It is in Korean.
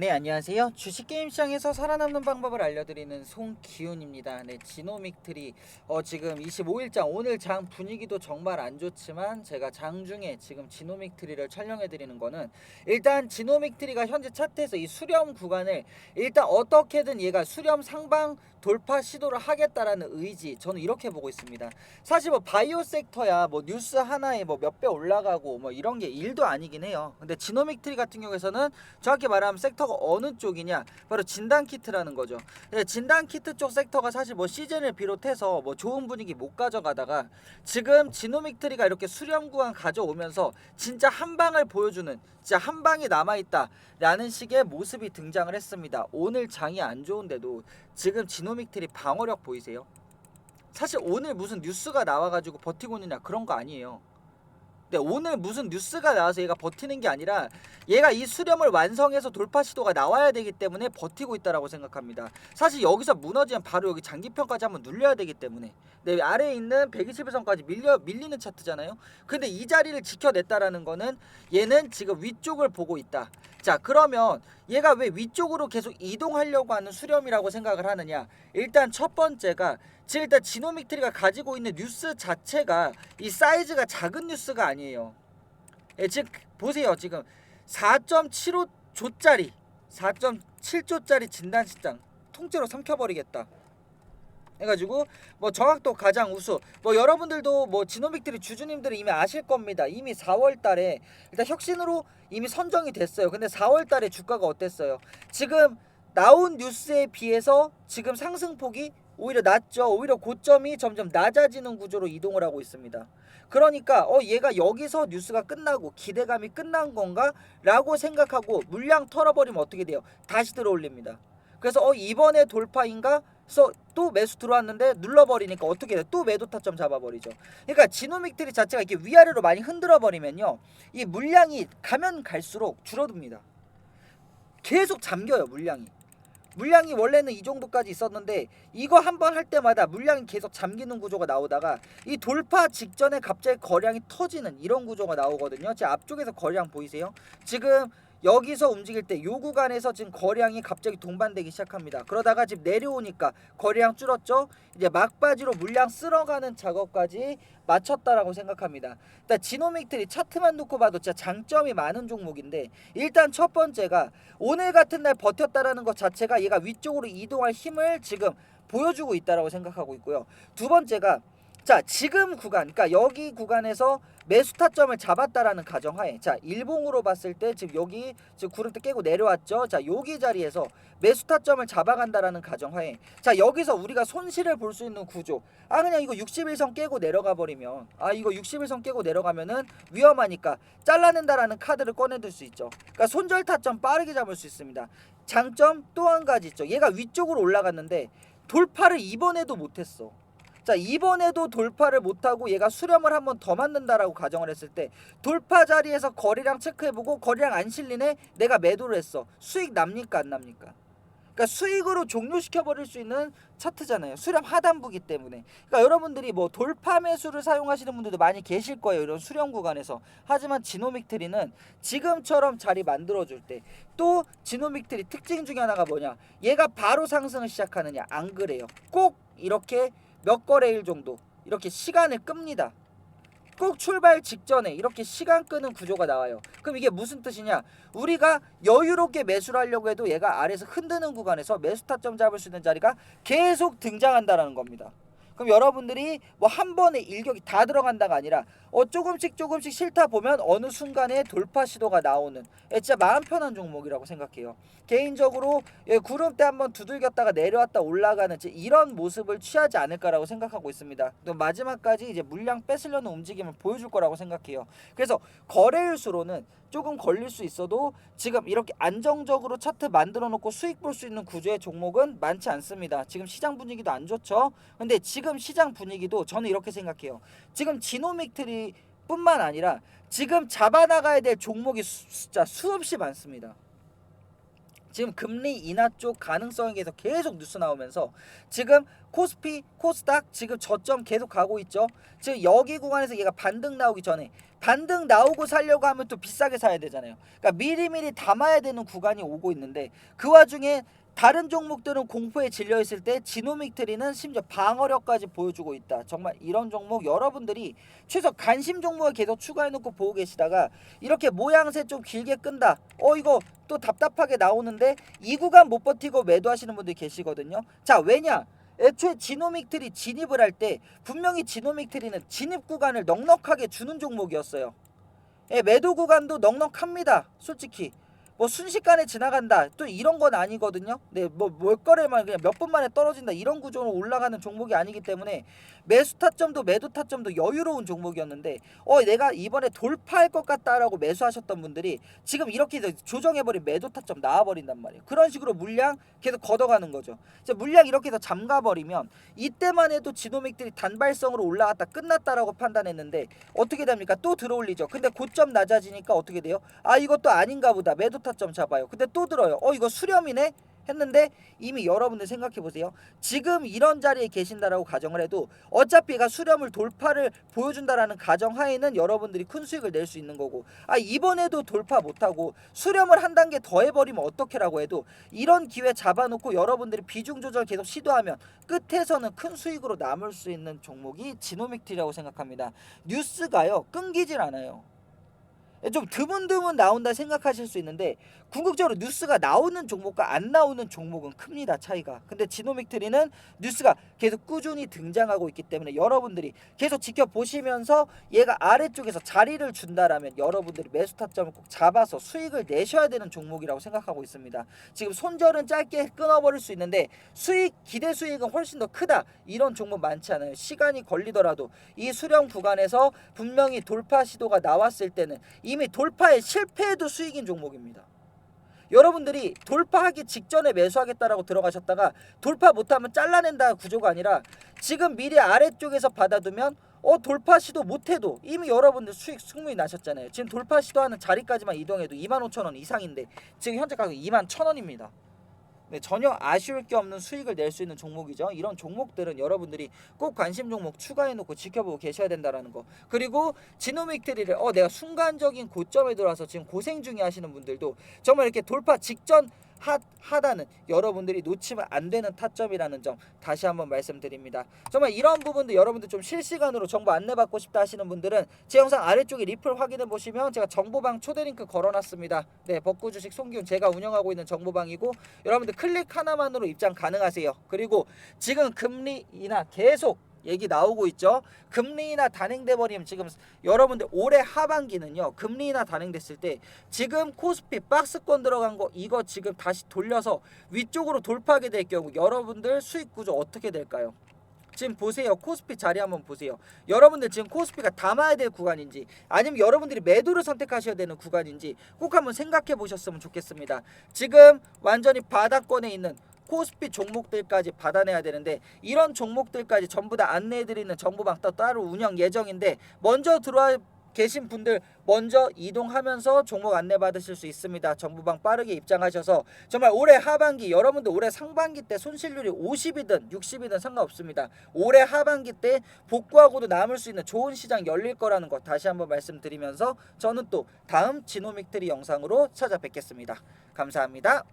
네 안녕하세요. 주식 게임 시장에서 살아남는 방법을 알려드리는 송기훈입니다. 네 지노믹 트리. 어 지금 25일장 오늘 장 분위기도 정말 안 좋지만 제가 장중에 지금 지노믹 트리를 촬영해 드리는 거는 일단 지노믹 트리가 현재 차트에서 이 수렴 구간을 일단 어떻게든 얘가 수렴 상방 돌파 시도를 하겠다라는 의지 저는 이렇게 보고 있습니다. 사실 뭐 바이오 섹터야 뭐 뉴스 하나에 뭐 몇 배 올라가고 뭐 이런 게 일도 아니긴 해요. 근데 지노믹 트리 같은 경우에서는 정확히 말하면 섹터 가 어느 쪽이냐 바로 진단 키트라는 거죠. 네, 진단 키트 쪽 섹터가 사실 뭐 시즌을 비롯해서 뭐 좋은 분위기 못 가져가다가 지금 지노믹 트리가 이렇게 수렴 구간 가져오면서 진짜 한 방을 보여주는 진짜 한 방이 남아 있다라는 식의 모습이 등장을 했습니다. 오늘 장이 안 좋은데도 지금 지노믹 트리 방어력 보이세요? 사실 오늘 무슨 뉴스가 나와가지고 버티고 있느냐 그런 거 아니에요. 네, 오늘 무슨 뉴스가 나와서 얘가 버티는 게 아니라 얘가 이 수렴을 완성해서 돌파 시도가 나와야 되기 때문에 버티고 있다라고 생각합니다. 사실 여기서 무너지면 바로 여기 장기평까지 한번 눌려야 되기 때문에 네, 아래에 있는 121선까지 밀려 밀리는 차트잖아요. 근데 이 자리를 지켜냈다라는 거는 얘는 지금 위쪽을 보고 있다. 자, 그러면 얘가 왜 위쪽으로 계속 이동하려고 하는 수렴이라고 생각을 하느냐? 일단 첫 번째가 지금 일단 지노믹 트리가 가지고 있는 뉴스 자체가 이 사이즈가 작은 뉴스가 아니에요. 예, 즉 보세요. 지금 4.75조짜리 4.7조짜리 진단 시장 통째로 삼켜버리겠다. 해가지고 뭐 정확도 가장 우수. 뭐 여러분들도 뭐 지노믹들이 주주님들이 이미 아실 겁니다. 이미 4월달에 일단 혁신으로 이미 선정이 됐어요. 근데 4월달에 주가가 어땠어요? 지금 나온 뉴스에 비해서 지금 상승폭이 오히려 낮죠. 오히려 고점이 점점 낮아지는 구조로 이동을 하고 있습니다. 그러니까 어 얘가 여기서 뉴스가 끝나고 기대감이 끝난 건가? 라고 생각하고 물량 털어버리면 어떻게 돼요? 다시 들어올립니다. 그래서 어 이번에 돌파인가 그래서 또 매수 들어왔는데 눌러버리니까 어떻게 돼? 또 매도 타점 잡아버리죠. 그러니까 지노믹트리 자체가 이렇게 위아래로 많이 흔들어 버리면요, 이 물량이 가면 갈수록 줄어듭니다. 계속 잠겨요 물량이. 물량이 원래는 이 정도까지 있었는데 이거 한 번 할 때마다 물량이 계속 잠기는 구조가 나오다가 이 돌파 직전에 갑자기 거량이 터지는 이런 구조가 나오거든요. 제 앞쪽에서 거량 보이세요? 지금 여기서 움직일 때 요 구간에서 지금 거량이 갑자기 동반되기 시작합니다. 그러다가 지금 내려오니까 거량 줄었죠. 이제 막바지로 물량 쓸어가는 작업까지 마쳤다라고 생각합니다. 일단 지노믹트리 차트만 놓고 봐도 진짜 장점이 많은 종목인데 일단 첫 번째가 오늘 같은 날 버텼다라는 것 자체가 얘가 위쪽으로 이동할 힘을 지금 보여주고 있다라고 생각하고 있고요. 두 번째가 자 지금 구간 그러니까 여기 구간에서 매수 타점을 잡았다라는 가정하에 자 일봉으로 봤을 때 지금 여기 지금 구름대 깨고 내려왔죠? 자 여기 자리에서 매수 타점을 잡아간다라는 가정하에 자 여기서 우리가 손실을 볼 수 있는 구조. 아 그냥 이거 61선 깨고 내려가 버리면 아 이거 61선 깨고 내려가면은 위험하니까 잘라낸다라는 카드를 꺼내들 수 있죠. 그러니까 손절 타점 빠르게 잡을 수 있습니다. 장점 또 한 가지 있죠. 얘가 위쪽으로 올라갔는데 돌파를 이번에도 못했어 자 이번에도 돌파를 못하고 얘가 수렴을 한 번 더 맞는다라고 가정을 했을 때 돌파 자리에서 거리량 체크해보고 거리량 안 실리네? 내가 매도를 했어. 수익 납니까 안 납니까? 그러니까 수익으로 종료시켜 버릴 수 있는 차트잖아요. 수렴 하단부기 때문에. 그러니까 여러분들이 뭐 돌파 매수를 사용하시는 분들도 많이 계실 거예요 이런 수렴 구간에서. 하지만 지노믹 트리는 지금처럼 자리 만들어 줄 때 또 지노믹 트리 특징 중에 하나가 뭐냐? 얘가 바로 상승을 시작하느냐. 안 그래요. 꼭 이렇게 몇 거래일 정도 이렇게 시간을 끕니다. 꼭 출발 직전에 이렇게 시간 끄는 구조가 나와요. 그럼 이게 무슨 뜻이냐? 우리가 여유롭게 매수를 하려고 해도 얘가 아래에서 흔드는 구간에서 매수 타점 잡을 수 있는 자리가 계속 등장한다라는 겁니다. 그럼 여러분들이 뭐 한 번에 일격이 다 들어간다가 아니라 어 조금씩 조금씩 싫다 보면 어느 순간에 돌파 시도가 나오는 예, 진짜 마음 편한 종목이라고 생각해요. 개인적으로 예, 구름대 한번 두들겼다가 내려왔다 올라가는 이런 모습을 취하지 않을까라고 생각하고 있습니다. 또 마지막까지 이제 물량 뺏으려는 움직임을 보여줄 거라고 생각해요. 그래서 거래일 수로는 조금 걸릴 수 있어도 지금 이렇게 안정적으로 차트 만들어 놓고 수익 볼 수 있는 구조의 종목은 많지 않습니다. 지금 시장 분위기도 안 좋죠. 근데 지금 시장 분위기도 저는 이렇게 생각해요. 지금 지노믹 트리 뿐만 아니라 지금 잡아나가야 될 종목이 수, 숫자 수없이 많습니다. 지금 금리 인하 쪽 가능성에 대해서 계속 뉴스 나오면서 지금 코스피, 코스닥 지금 저점 계속 가고 있죠. 지금 여기 구간에서 얘가 반등 나오기 전에 반등 나오고 살려고 하면 또 비싸게 사야 되잖아요. 그러니까 미리미리 담아야 되는 구간이 오고 있는데 그 와중에 다른 종목들은 공포에 질려 있을 때 지노믹 트리는 심지어 방어력까지 보여주고 있다. 정말 이런 종목 여러분들이 최소 관심 종목을 계속 추가해 놓고 보고 계시다가 이렇게 모양새 좀 길게 끈다. 어 이거 또 답답하게 나오는데 이 구간 못 버티고 매도하시는 분들이 계시거든요. 자 왜냐? 애초에 지노믹 트리 진입을 할 때 분명히 지노믹 트리는 진입 구간을 넉넉하게 주는 종목이었어요. 예, 매도 구간도 넉넉합니다. 솔직히 뭐 순식간에 지나간다 또 이런 건 아니거든요. 네, 뭐 몰거래만 그냥 몇 분 만에 떨어진다 이런 구조로 올라가는 종목이 아니기 때문에 매수 타점도 매도 타점도 여유로운 종목이었는데 어 내가 이번에 돌파할 것 같다라고 매수하셨던 분들이 지금 이렇게 조정해버린 매도 타점 나와버린단 말이에요. 그런 식으로 물량 계속 걷어가는 거죠. 이제 물량 이렇게 해서 잠가버리면 이때만 해도 지노믹들이 단발성으로 올라갔다 끝났다라고 판단했는데 어떻게 됩니까? 또 들어올리죠. 근데 고점 낮아지니까 어떻게 돼요? 아 이것도 아닌가 보다. 매도 타점 잡아요. 근데 또 들어요. 어 이거 수렴이네? 했는데 이미 여러분들 생각해 보세요. 지금 이런 자리에 계신다라고 가정을 해도 어차피가 수렴을 돌파를 보여준다라는 가정 하에는 여러분들이 큰 수익을 낼 수 있는 거고 아 이번에도 돌파 못하고 수렴을 한 단계 더 해버리면 어떻게라고 해도 이런 기회 잡아놓고 여러분들이 비중 조절 계속 시도하면 끝에서는 큰 수익으로 남을 수 있는 종목이 지노믹트라고 생각합니다. 뉴스가요 끊기질 않아요. 좀 드문드문 나온다 생각하실 수 있는데 궁극적으로 뉴스가 나오는 종목과 안 나오는 종목은 큽니다 차이가. 근데 지노믹 트리는 뉴스가 계속 꾸준히 등장하고 있기 때문에 여러분들이 계속 지켜보시면서 얘가 아래쪽에서 자리를 준다라면 여러분들이 매수 타점을 꼭 잡아서 수익을 내셔야 되는 종목이라고 생각하고 있습니다. 지금 손절은 짧게 끊어버릴 수 있는데 수익 기대 수익은 훨씬 더 크다. 이런 종목 많지 않아요. 시간이 걸리더라도 이 수령 구간에서 분명히 돌파 시도가 나왔을 때는 이미 돌파에 실패해도 수익인 종목입니다. 여러분들이 돌파하기 직전에 매수하겠다라고 들어가셨다가 돌파 못하면 잘라낸다 구조가 아니라 지금 미리 아래쪽에서 받아두면 어 돌파 시도 못해도 이미 여러분들 수익 승무이 나셨잖아요. 지금 돌파 시도하는 자리까지만 이동해도 25,000원 이상인데 지금 현재 가격 21,000원입니다. 네, 전혀 아쉬울 게 없는 수익을 낼 수 있는 종목이죠. 이런 종목들은 여러분들이 꼭 관심 종목 추가해놓고 지켜보고 계셔야 된다라는 거. 그리고 지노믹트리를 어 내가 순간적인 고점에 들어와서 지금 고생 중에 하시는 분들도 정말 이렇게 돌파 직전 하, 하다는 여러분들이 놓치면 안 되는 타점이라는 점 다시 한번 말씀드립니다. 정말 이런 부분도 여러분들 좀 실시간으로 정보 안내받고 싶다 하시는 분들은 제 영상 아래쪽에 리플 확인해 보시면 제가 정보방 초대 링크 걸어놨습니다. 네, 벚구 주식 송기훈 제가 운영하고 있는 정보방이고 여러분들 클릭 하나만으로 입장 가능하세요. 그리고 지금 금리 인하 계속 얘기 나오고 있죠. 금리 인하 단행돼 버리면 지금 여러분들 올해 하반기는요. 금리 인하 단행됐을 때 지금 코스피 박스권 들어간 거 이거 지금 다시 돌려서 위쪽으로 돌파하게 될 경우 여러분들 수익 구조 어떻게 될까요? 지금 보세요. 코스피 자리 한번 보세요. 여러분들 지금 코스피가 담아야 될 구간인지 아니면 여러분들이 매도를 선택하셔야 되는 구간인지 꼭 한번 생각해 보셨으면 좋겠습니다. 지금 완전히 바닥권에 있는 코스피 종목들까지 받아내야 되는데 이런 종목들까지 전부 다 안내해드리는 정보방 또 따로 운영 예정인데 먼저 들어와 계신 분들 먼저 이동하면서 종목 안내 받으실 수 있습니다. 정보방 빠르게 입장하셔서 정말 올해 하반기 여러분들 올해 상반기 때 손실률이 50이든 60이든 상관없습니다. 올해 하반기 때 복구하고도 남을 수 있는 좋은 시장 열릴 거라는 것 다시 한번 말씀드리면서 저는 또 다음 지노믹트리 영상으로 찾아뵙겠습니다. 감사합니다.